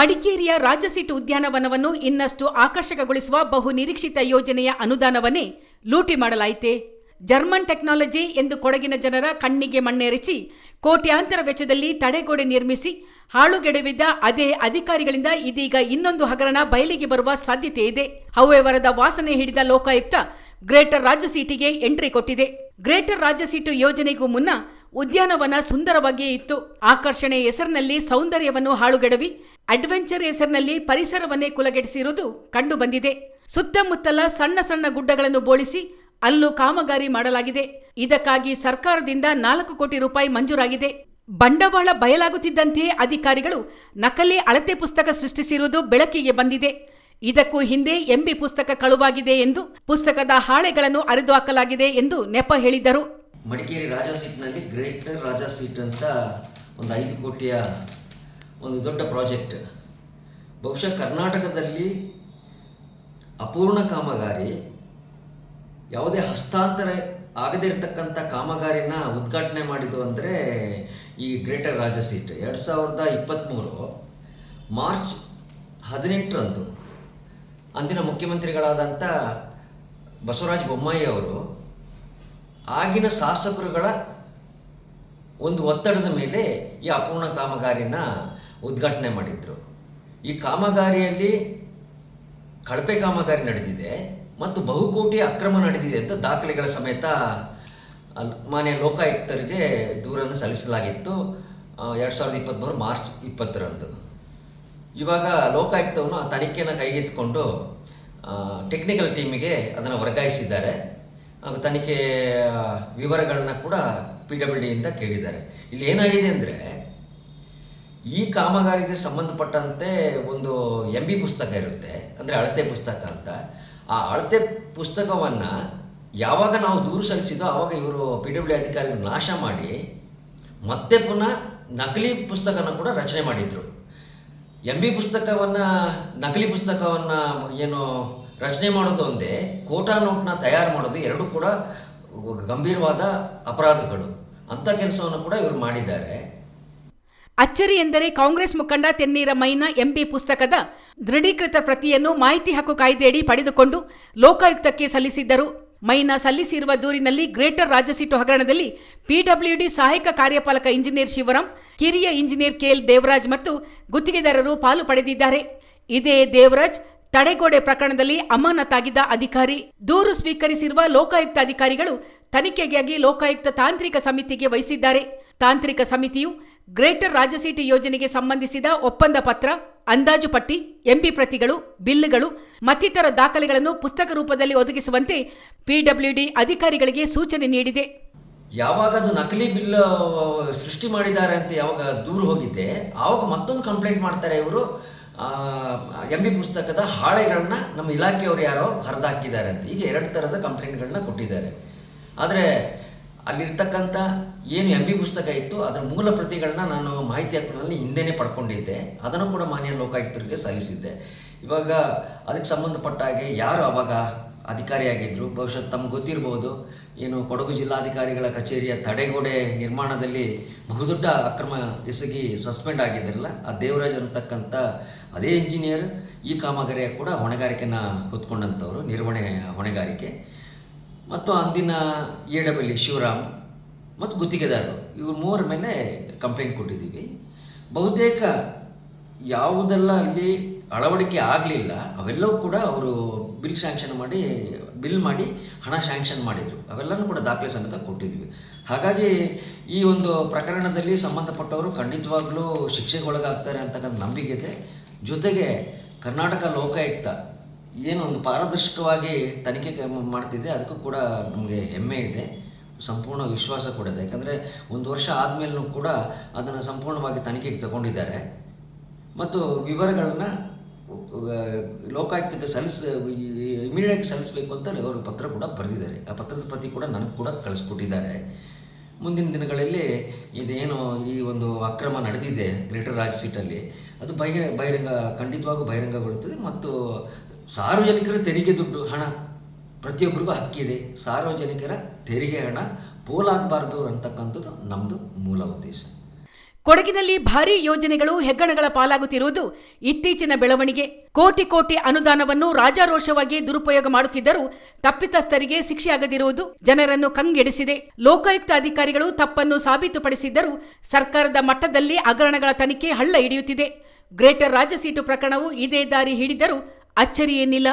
ಮಡಿಕೇರಿಯ ರಾಜಸೀಟು ಉದ್ಯಾನವನವನ್ನು ಇನ್ನಷ್ಟು ಆಕರ್ಷಕಗೊಳಿಸುವ ಬಹು ನಿರೀಕ್ಷಿತ ಯೋಜನೆಯ ಅನುದಾನವನ್ನೇ ಲೂಟಿ ಮಾಡಲಾಯಿತೆ. ಜರ್ಮನ್ ಟೆಕ್ನಾಲಜಿ ಎಂದು ಕೊಡಗಿನ ಜನರ ಕಣ್ಣಿಗೆ ಮಣ್ಣೆರಚಿ ಕೋಟ್ಯಾಂತರ ವೆಚ್ಚದಲ್ಲಿ ತಡೆಗೋಡೆ ನಿರ್ಮಿಸಿ ಹಾಳುಗೆಡವಿದ್ದ ಅದೇ ಅಧಿಕಾರಿಗಳಿಂದ ಇದೀಗ ಇನ್ನೊಂದು ಹಗರಣ ಬಯಲಿಗೆ ಬರುವ ಸಾಧ್ಯತೆ ಇದೆ. ಹವ್ಯವರದ ವಾಸನೆ ಹಿಡಿದ ಲೋಕಾಯುಕ್ತ ಗ್ರೇಟರ್ ರಾಜಸೀಟಿಗೆ ಎಂಟ್ರಿ ಕೊಟ್ಟಿದೆ. ಗ್ರೇಟರ್ ರಾಜಸೀಟು ಯೋಜನೆಗೂ ಮುನ್ನ ಉದ್ಯಾನವನ ಸುಂದರವಾಗಿಯೇ ಇತ್ತು. ಆಕರ್ಷಣೆ ಹೆಸರಿನಲ್ಲಿ ಸೌಂದರ್ಯವನ್ನು ಹಾಳುಗೆಡವಿ ಅಡ್ವೆಂಚರ್ ಹೆಸರಿನಲ್ಲಿ ಪರಿಸರವನ್ನೇ ಕುಲಗೆಡಿಸಿರುವುದು ಕಂಡು ಬಂದಿದೆ ಸುತ್ತಮುತ್ತಲ ಸಣ್ಣ ಸಣ್ಣ ಗುಡ್ಡಗಳನ್ನು ಬೋಳಿಸಿ ಅಲ್ಲೂ ಕಾಮಗಾರಿ ಮಾಡಲಾಗಿದೆ. ಇದಕ್ಕಾಗಿ ಸರ್ಕಾರದಿಂದ ನಾಲ್ಕು ಕೋಟಿ ರೂಪಾಯಿ ಮಂಜೂರಾಗಿದೆ. ಬಂಡವಾಳ ಬಯಲಾಗುತ್ತಿದ್ದಂತೆಯೇ ಅಧಿಕಾರಿಗಳು ನಕಲಿ ಅಳತೆ ಪುಸ್ತಕ ಸೃಷ್ಟಿಸಿರುವುದು ಬೆಳಕಿಗೆ ಬಂದಿದೆ. ಇದಕ್ಕೂ ಹಿಂದೆ ಎಂಬಿ ಪುಸ್ತಕ ಕಳುವಾಗಿದೆ ಎಂದು ಪುಸ್ತಕದ ಹಾಳೆಗಳನ್ನು ಅರೆದು ಹಾಕಲಾಗಿದೆ ಎಂದು ನೆಪ ಹೇಳಿದ್ದರು ಮಡಿಕೇರಿ ರಾಜಾ ಸೀಟ್ನಲ್ಲಿ ಗ್ರೇಟರ್ ರಾಜಾ ಸೀಟ್ ಅಂತ ಒಂದು ಐದು ಕೋಟಿಯ ಒಂದು ದೊಡ್ಡ ಪ್ರಾಜೆಕ್ಟ್. ಬಹುಶಃ ಕರ್ನಾಟಕದಲ್ಲಿ ಅಪೂರ್ಣ ಕಾಮಗಾರಿ, ಯಾವುದೇ ಹಸ್ತಾಂತರ ಆಗದೇ ಇರತಕ್ಕಂಥ ಕಾಮಗಾರಿನ ಉದ್ಘಾಟನೆ ಮಾಡಿದ್ದು ಅಂದರೆ ಈ ಗ್ರೇಟರ್ ರಾಜಸೀಟ್ ಎರಡು ಸಾವಿರದ ಇಪ್ಪತ್ತ್ಮೂರು ಮಾರ್ಚ್ ಹದಿನೆಂಟರಂದು ಅಂದಿನ ಮುಖ್ಯಮಂತ್ರಿಗಳಾದಂಥ ಬಸವರಾಜ ಬೊಮ್ಮಾಯಿ ಅವರು ಆಗಿನ ಶಾಸಕರುಗಳ ಒಂದು ಒತ್ತಡದ ಮೇಲೆ ಈ ಅಪೂರ್ಣ ಕಾಮಗಾರಿನ ಉದ್ಘಾಟನೆ ಮಾಡಿದ್ರು. ಈ ಕಾಮಗಾರಿಯಲ್ಲಿ ಕಳಪೆ ಕಾಮಗಾರಿ ನಡೆದಿದೆ ಮತ್ತು ಬಹುಕೋಟಿ ಅಕ್ರಮ ನಡೆದಿದೆ ಅಂತ ದಾಖಲೆಗಳ ಸಮೇತ ಮಾನ್ಯ ಲೋಕಾಯುಕ್ತರಿಗೆ ದೂರನ್ನು ಸಲ್ಲಿಸಲಾಗಿತ್ತು. ಎರಡು ಸಾವಿರದ ಇಪ್ಪತ್ತ್ಮೂರು ಮಾರ್ಚ್ ಇಪ್ಪತ್ತರಂದು. ಇವಾಗ ಲೋಕಾಯುಕ್ತವನ್ನು ಆ ತನಿಖೆಯನ್ನು ಕೈಗೆತ್ತಿಕೊಂಡು ಟೆಕ್ನಿಕಲ್ ಟೀಮಿಗೆ ಅದನ್ನು ವರ್ಗಾಯಿಸಿದ್ದಾರೆ. ಹಾಗೂ ತನಿಖೆ ವಿವರಗಳನ್ನ ಕೂಡ ಪಿ ಡಬ್ಲ್ಯೂ ಡಿಯಿಂದ ಕೇಳಿದ್ದಾರೆ. ಇಲ್ಲಿ ಏನಾಗಿದೆ ಅಂದರೆ ಈ ಕಾಮಗಾರಿಗೆ ಸಂಬಂಧಪಟ್ಟಂತೆ ಒಂದು ಎಂ ಬಿ ಪುಸ್ತಕ ಇರುತ್ತೆ, ಅಂದರೆ ಅಳತೆ ಪುಸ್ತಕ ಅಂತ. ಆ ಅಳತೆ ಪುಸ್ತಕವನ್ನು ಯಾವಾಗ ನಾವು ದೂರು ಸಲ್ಲಿಸಿದೋ ಆವಾಗ ಇವರು ಪಿ ಡಬ್ಲ್ಯೂ ಅಧಿಕಾರಿಗಳು ನಾಶ ಮಾಡಿ, ಮತ್ತೆ ಪುನಃ ನಕಲಿ ಪುಸ್ತಕನ ಕೂಡ ರಚನೆ ಮಾಡಿದರು. ಎಂ ಬಿ ಪುಸ್ತಕವನ್ನು, ನಕಲಿ ಪುಸ್ತಕವನ್ನು ಏನು ರಚನೆ ಮಾಡೋದು ಒಂದೇ, ಕೋಟಾ ನೋಟ್ನ ತಯಾರು ಮಾಡೋದು ಎರಡೂ ಕೂಡ ಗಂಭೀರವಾದ ಅಪರಾಧಗಳು ಅಂಥ ಕೆಲಸವನ್ನು ಕೂಡ ಇವರು ಮಾಡಿದ್ದಾರೆ. ಅಚ್ಚರಿ ಎಂದರೆ ಕಾಂಗ್ರೆಸ್ ಮುಖಂಡ ತೆನ್ನೀರ ಮೈನ ಎಂಪಿ ಪುಸ್ತಕದ ದೃಢೀಕೃತ ಪ್ರತಿಯನ್ನು ಮಾಹಿತಿ ಹಕ್ಕು ಕಾಯ್ದೆಯಡಿ ಪಡೆದುಕೊಂಡು ಲೋಕಾಯುಕ್ತಕ್ಕೆ ಸಲ್ಲಿಸಿದ್ದರು. ಮೈನಾ ಸಲ್ಲಿಸಿರುವ ದೂರಿನಲ್ಲಿ ಗ್ರೇಟರ್ ರಾಜಸೀಟು ಹಗರಣದಲ್ಲಿ ಪಿಡಬ್ಲ್ಯೂಡಿ ಸಹಾಯಕ ಕಾರ್ಯಪಾಲಕ ಇಂಜಿನಿಯರ್ ಶಿವರಾಂ, ಕಿರಿಯ ಇಂಜಿನಿಯರ್ ಕೆಎಲ್ ದೇವರಾಜ್ ಮತ್ತು ಗುತ್ತಿಗೆದಾರರು ಪಾಲು ಪಡೆದಿದ್ದಾರೆ. ಇದೇ ದೇವರಾಜ್ ತಡೆಗೋಡೆ ಪ್ರಕರಣದಲ್ಲಿ ಅಮಾನತಾಗಿದ್ದ ಅಧಿಕಾರಿ. ದೂರು ಸ್ವೀಕರಿಸಿರುವ ಲೋಕಾಯುಕ್ತ ಅಧಿಕಾರಿಗಳು ತನಿಖೆಗಾಗಿ ಲೋಕಾಯುಕ್ತ ತಾಂತ್ರಿಕ ಸಮಿತಿಗೆ ವಹಿಸಿದ್ದಾರೆ. ತಾಂತ್ರಿಕ ಸಮಿತಿಯು ಗ್ರೇಟರ್ ರಾಜಸೀಟಿ ಯೋಜನೆಗೆ ಸಂಬಂಧಿಸಿದ ಒಪ್ಪಂದ ಪತ್ರ, ಅಂದಾಜು ಪಟ್ಟಿ ಎಂಪಿ ಪ್ರತಿಗಳು, ಬಿಲ್ಗಳು, ಮತ್ತಿತರ ದಾಖಲೆಗಳನ್ನು ಪುಸ್ತಕ ರೂಪದಲ್ಲಿ ಒದಗಿಸುವಂತೆ ಪಿಡಬ್ಲ್ಯೂಡಿ ಅಧಿಕಾರಿಗಳಿಗೆ ಸೂಚನೆ ನೀಡಿದೆ. ಯಾವಾಗ ಅದು ನಕಲಿ ಬಿಲ್ ಸೃಷ್ಟಿ ಮಾಡಿದ್ದಾರೆ ಅಂತ ಯಾವಾಗ ದೂರು ಹೋಗಿದ್ದೆ ಆವಾಗ ಮತ್ತೊಂದು ಕಂಪ್ಲೇಂಟ್ ಮಾಡ್ತಾರೆ ಇವರು. ಎಂ ಬಿ ಪುಸ್ತಕದ ಹಾಳೆಗಳನ್ನ ನಮ್ಮ ಇಲಾಖೆಯವರು ಯಾರೋ ಹರಿದಾಕಿದ್ದಾರೆ ಅಂತ. ಈಗ ಎರಡು ಥರದ ಕಂಪ್ಲೇಂಟ್ಗಳನ್ನ ಕೊಟ್ಟಿದ್ದಾರೆ. ಆದರೆ ಅಲ್ಲಿರ್ತಕ್ಕಂಥ ಏನು ಎಂ ಬಿ ಪುಸ್ತಕ ಇತ್ತು ಅದರ ಮೂಲ ಪ್ರತಿಗಳನ್ನ ನಾನು ಮಾಹಿತಿ ಹಕ್ಕುನಲ್ಲಿ ಹಿಂದೆನೇ ಪಡ್ಕೊಂಡಿದ್ದೆ. ಅದನ್ನು ಕೂಡ ಮಾನ್ಯ ಲೋಕಾಯುಕ್ತರಿಗೆ ಸಲ್ಲಿಸಿದ್ದೆ. ಇವಾಗ ಅದಕ್ಕೆ ಸಂಬಂಧಪಟ್ಟ ಹಾಗೆ ಯಾರು ಅವಾಗ ಅಧಿಕಾರಿಯಾಗಿದ್ದರು ಬಹುಶಃ ತಮ್ಗೆ ಗೊತ್ತಿರ್ಬೋದು. ಏನು ಕೊಡಗು ಜಿಲ್ಲಾಧಿಕಾರಿಗಳ ಕಚೇರಿಯ ತಡೆಗೋಡೆ ನಿರ್ಮಾಣದಲ್ಲಿ ಬಹುದೊಡ್ಡ ಅಕ್ರಮ ಎಸಗಿ ಸಸ್ಪೆಂಡ್ ಆಗಿದ್ರಲ್ಲ ಆ ದೇವರಾಜ್ ಅಂತಕ್ಕಂಥ ಅದೇ ಇಂಜಿನಿಯರ್ ಈ ಕಾಮಗಾರಿಯ ಕೂಡ ಹೊಣೆಗಾರಿಕೆನ ಹೊತ್ಕೊಂಡಂಥವ್ರು, ನಿರ್ವಹಣೆ ಹೊಣೆಗಾರಿಕೆ. ಮತ್ತು ಅಂದಿನ ಎ ಡಬ್ಲ್ಯೂ ಶಿವರಾಮ್ ಮತ್ತು ಗುತ್ತಿಗೆದಾರರು, ಇವ್ರ ಮೂವರ ಮೇಲೆ ಕಂಪ್ಲೇಂಟ್ ಕೊಟ್ಟಿದ್ದೀವಿ. ಬಹುತೇಕ ಯಾವುದೆಲ್ಲ ಅಲ್ಲಿ ಅಳವಡಿಕೆ ಆಗಲಿಲ್ಲ, ಅವೆಲ್ಲವೂ ಕೂಡ ಅವರು ಬಿಲ್ ಸ್ಯಾಂಕ್ಷನ್ ಮಾಡಿ, ಬಿಲ್ ಮಾಡಿ ಹಣ ಸ್ಯಾಂಕ್ಷನ್ ಮಾಡಿದರು. ಅವೆಲ್ಲನೂ ಕೂಡ ದಾಖಲೆ ಸಮೇತ ಕೊಟ್ಟಿದ್ವಿ ಹಾಗಾಗಿ ಈ ಒಂದು ಪ್ರಕರಣದಲ್ಲಿ ಸಂಬಂಧಪಟ್ಟವರು ಖಂಡಿತವಾಗ್ಲೂ ಶಿಕ್ಷೆಗೊಳಗಾಗ್ತಾರೆ ಅಂತಕ್ಕಂಥ ನಂಬಿಕೆ ಇದೆ. ಜೊತೆಗೆ ಕರ್ನಾಟಕ ಲೋಕಾಯುಕ್ತ ಏನು ಒಂದು ಪಾರದರ್ಶಕವಾಗಿ ತನಿಖೆ ಮಾಡ್ತಿದೆ, ಅದಕ್ಕೂ ಕೂಡ ನಮಗೆ ಹೆಮ್ಮೆ ಇದೆ. ಸಂಪೂರ್ಣ ವಿಶ್ವಾಸ ಕೂಡ ಇದೆ. ಯಾಕಂದರೆ ಒಂದು ವರ್ಷ ಆದಮೇಲೂ ಕೂಡ ಅದನ್ನು ಸಂಪೂರ್ಣವಾಗಿ ತನಿಖೆಗೆ ತಗೊಂಡಿದ್ದಾರೆ. ಮತ್ತು ವಿವರಗಳನ್ನು ಲೋಕಾಯುಕ್ತಕ್ಕೆ ಸಲ್ಲಿಸ ಇಮಿಡಿಯೇಟ್ ಸಲ್ಲಿಸಬೇಕು ಅಂತ ಅವರು ಪತ್ರ ಕೂಡ ಬರೆದಿದ್ದಾರೆ. ಆ ಪತ್ರದ ಪ್ರತಿ ಕೂಡ ನನಗೆ ಕೂಡ ಕಳಿಸ್ಕೊಟ್ಟಿದ್ದಾರೆ. ಮುಂದಿನ ದಿನಗಳಲ್ಲಿ ಇದೇನು ಈ ಒಂದು ಅಕ್ರಮ ನಡೆದಿದೆ ಗ್ರೇಟರ್ ರಾಜ್ ಸೀಟಲ್ಲಿ. ಅದು ಬಹಿರ, ಬಹಿರಂಗ, ಖಂಡಿತವಾಗೂ ಬಹಿರಂಗಗೊಳ್ಳುತ್ತದೆ. ಮತ್ತು ಸಾರ್ವಜನಿಕರ ತೆರಿಗೆ ದುಡ್ಡು ಹಣ. ಪ್ರತಿಯೊಬ್ಬರಿಗೂ ಹಕ್ಕಿದೆ ಸಾರ್ವಜನಿಕರ ತೆರಿಗೆ ಹಣ ಪೋಲಾಗಬಾರದು ಅಂತಕ್ಕಂಥದ್ದು ನಮ್ಮದು ಮೂಲ ಉದ್ದೇಶ. ಕೊಡಗಿನಲ್ಲಿ ಭಾರೀ ಯೋಜನೆಗಳು ಹೆಗ್ಗಣಗಳ ಪಾಲಾಗುತ್ತಿರುವುದು ಇತ್ತೀಚಿನ ಬೆಳವಣಿಗೆ. ಕೋಟಿ ಕೋಟಿ ಅನುದಾನವನ್ನು ರಾಜಾರೋಷವಾಗಿ ದುರುಪಯೋಗ ಮಾಡುತ್ತಿದ್ದರೂ ತಪ್ಪಿತಸ್ಥರಿಗೆ ಶಿಕ್ಷೆಯಾಗದಿರುವುದು ಜನರನ್ನು ಕಂಗೆಡಿಸಿದೆ. ಲೋಕಾಯುಕ್ತ ಅಧಿಕಾರಿಗಳು ತಪ್ಪನ್ನು ಸಾಬೀತುಪಡಿಸಿದ್ದರೂ ಸರ್ಕಾರದ ಮಟ್ಟದಲ್ಲಿ ಹಗರಣಗಳ ತನಿಖೆ ಹಳ್ಳ ಹಿಡಿಯುತ್ತಿದೆ. ಗ್ರೇಟರ್ ರಾಜಸೀಟು ಪ್ರಕರಣವು ಇದೇ ದಾರಿ ಹಿಡಿದರೂ ಅಚ್ಚರಿಯೇನಿಲ್ಲ